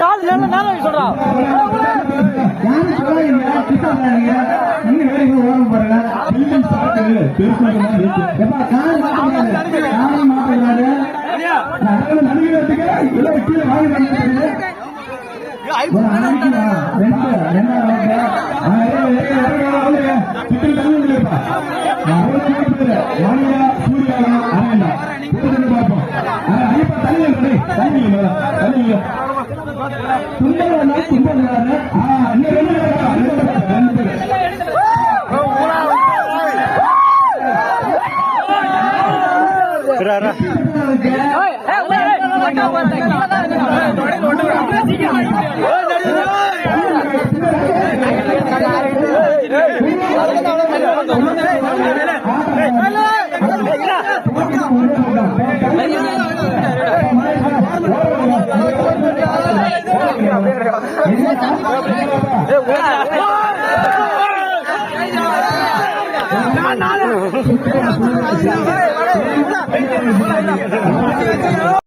காசு எவ்வளவு நேரம் சொல்றான் நீங்க வேலைக்கு அதனால நடிகரத்துக்கு இல்லை கீழே வாங்கி நடிக்கிறது Gerara. இருக்கு 哎哎哎哎